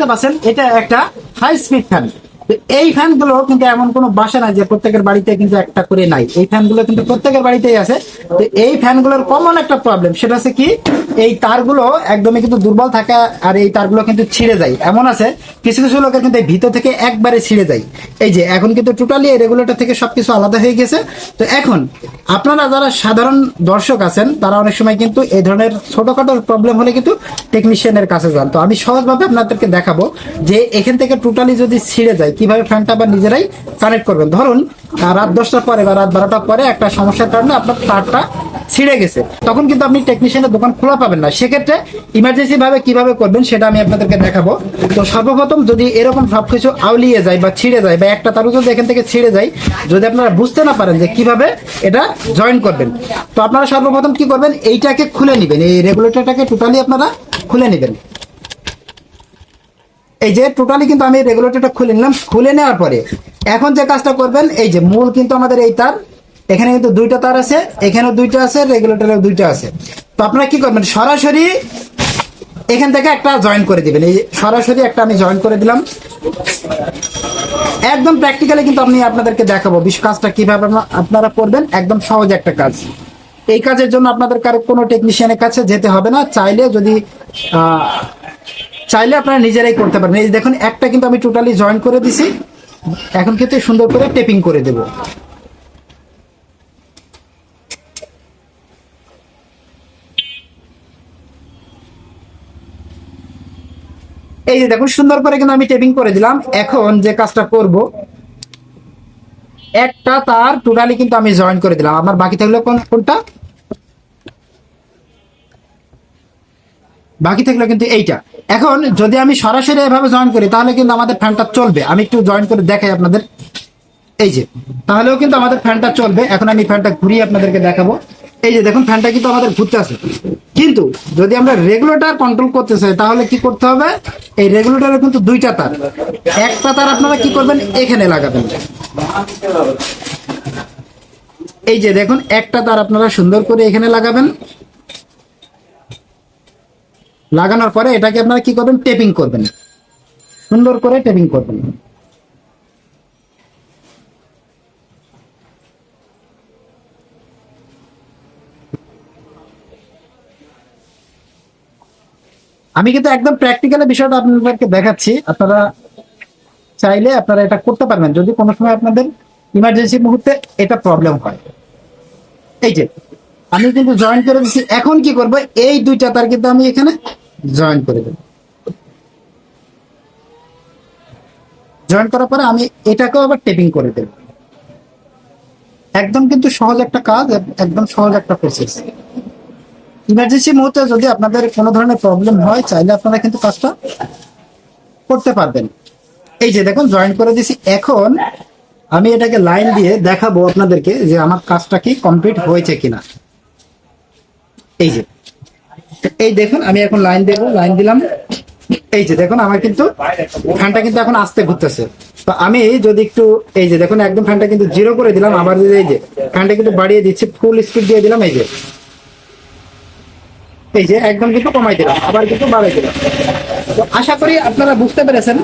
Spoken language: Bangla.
দেখতে পাচ্ছেন এটা একটা হাই স্পিড ফ্যান এই ফ্যানগুলো কিন্তু এমন কোনো বাসা নাই যে প্রত্যেকের বাড়িতে কিন্তু একটা করে নাই। এই ফ্যানগুলো কিন্তু প্রত্যেকের বাড়িতেই আছে। তো এই ফ্যানগুলোর কমন একটা প্রবলেম সেটা হচ্ছে কি, এই তারগুলো একদমই কিন্তু দুর্বল থাকে আর এই তারগুলো কিন্তু ছিঁড়ে যায়। এমন আছে, কিছু কিছু লোকের কিন্তু ভিতর থেকে একবারে ছিঁড়ে যায়। এই যে, এখন কিন্তু টোটালি এই রেগুলেটর থেকে সবকিছু আলাদা হয়ে গেছে। তো এখন, আপনারা যারা সাধারণ দর্শক আছেন, তারা অনেক সময় কিন্তু এই ধরনের ছোটখাটো প্রবলেম হলে কিন্তু টেকনিশিয়ানের কাছে যান। তো আমি সহজভাবে আপনাদেরকে দেখাবো যে এখান থেকে টোটালি যদি ছিঁড়ে যায় কীভাবে ফ্যানটা আবার নিজেরাই কানেক্ট করবেন? ধরুন রাত দশটার পরে বা রাত বারোটার পরে একটা সমস্যার কারণে আপনার তারটা ছিঁড়ে গেছে। তখন কিন্তু আপনি টেকনিশিয়ানের দোকান খোলা পাবেন না। সেক্ষেত্রে ইমার্জেন্সি ভাবে কীভাবে করবেন সেটা আমি আপনাদেরকে দেখাবো। তো সর্বপ্রথম যদি এরকম সবকিছু আউলিয়ে যায় বা ছিঁড়ে যায় বা একটা তারও যদি এখান থেকে ছিঁড়ে যায়, যদি আপনারা বুঝতে না পারেন যে কীভাবে এটা জয়েন করবেন। তো আপনারা সর্বপ্রথম কি করবেন? এইটাকে খুলে নেবেন। এই রেগুলেটরটাকে টোটালি আপনারা খুলে নেবেন। এই যে টোটালি কিন্তু আমি রেগুলেটরটা খুলে নিলাম। খুলে নেওয়ার পরে এখন যে কাজটা করবেন, এই যে মূল কিন্তু আমাদের এই তার, এখানে কিন্তু দুইটা তার আছে, এখানেও দুইটা আছে রেগুলেটরেও দুইটা আছে। তো আপনারা কি করবেন, সরাসরি এখান থেকে একটা জয়েন করে দিবেন। এই সরাসরি একটা আমি জয়েন করে দিলাম। একদম প্র্যাকটিক্যালি কিন্তু আমি আপনাদেরকে দেখাবো বিশ কাজটা কীভাবে আপনারা করবেন। একদম সহজ একটা কাজ। এই কাজের জন্য আপনাদের কারও কোনো টেকনিশিয়ানের কাছে যেতে হবে না। চাইলে যদি চাইলে আপনারা নিজেরাই করতে পারবেন। এই দেখুন, একটা কিন্তু আমি টোটালি জয়েন করে দিছি। এখন কিন্তু সুন্দর করে টেপিং করে দেব। এই যে দেখুন, সুন্দর করে কিন্তু আমি টেপিং করে দিলাম। এখন যে কাজটা করব, একটা তার টোটালি কিন্তু আমি জয়েন করে দিলাম। আমার বাকি থাকল কোন- কোনটা? বাকি থাকল কিন্তু এইটা। এখন যদি আমি সরাসরি এভাবে জয়েন করি, তাহলে কিন্তু আমাদের ফ্যানটা চলবে। আমি একটু জয়েন করে দেখাই আপনাদের। এই যে, তাহলেও কিন্তু আমাদের ফ্যানটা চলবে। এখন আমি ফ্যানটা ঘুরিয়ে আপনাদেরকে দেখাবো। এই যে দেখুন ফ্যানটা কিন্তু আমাদের ঘুরতে আছে কিন্তু যদি আমরা রেগুলেটর কন্ট্রোল করতে চাই, তাহলে কি করতে হবে? এই রেগুলেটরের কিন্তু দুইটা তার। একটা তার আপনারা কি করবেন? এখানে লাগাবেন। এই যে দেখুন, একটা তার আপনারা সুন্দর করে এখানে লাগাবেন। লাগানোর পরে এটাকে আপনারা কি করবেন? টেপিং করবেন। সুন্দর করে টেপিং করবেন। আমি কিন্তু একদম প্র্যাকটিক্যালি বিষয়টা আপনাদেরকে দেখাচ্ছি। আপনারা চাইলে আপনারা এটা করতে পারবেন। যদি কোনো সময় আপনাদের ইমার্জেন্সি মুহূর্তে এটা প্রবলেম হয়। এই যে, আমি কিন্তু জয়েন করে দিচ্ছি। এখন কি করব? এই দুইটা তার কিন্তু আমি এখানে জয়েন করে দেব। জয়েন করার পরে আমি এটাকেও আবার টেপিং করে দেব। একদম কিন্তু সহজ একটা কাজ, একদম সহজ একটা প্রসেস ইমার্জেন্সি মুহূর্তে যদি আপনাদের কোনো ধরনের প্রবলেম হয়, চাইলে আপনারা কিন্তু কাজটা করতে পারবেন। এই যে দেখুন জয়েন করে দিছি এখন আমি এটাকে লাইন দিয়ে দেখাবো আপনাদেরকে যে আমার কাজটা কি কমপ্লিট হয়েছে কিনা। এই যে। এই দেখুন, আমি এখন লাইন দেবো লাইন দিলাম। এই যে দেখুন, আমার কিন্তু ফ্যানটা কিন্তু এখন আস্তে ঘুরতেছে। তো আমি যদি একটু, এই যে দেখুন, একদম ফ্যানটা কিন্তু জিরো করে দিলাম, আবার যদি এই যে ফ্যানটা কিন্তু বাড়িয়ে দিচ্ছি ফুল স্পিড দিয়ে দিলাম, এই যে। এই যে একদম কিন্তু কমাই দিলাম, আবার কিন্তু বাড়াই দিলাম। তো আশা করি আপনারা বুঝতে পেরেছেন।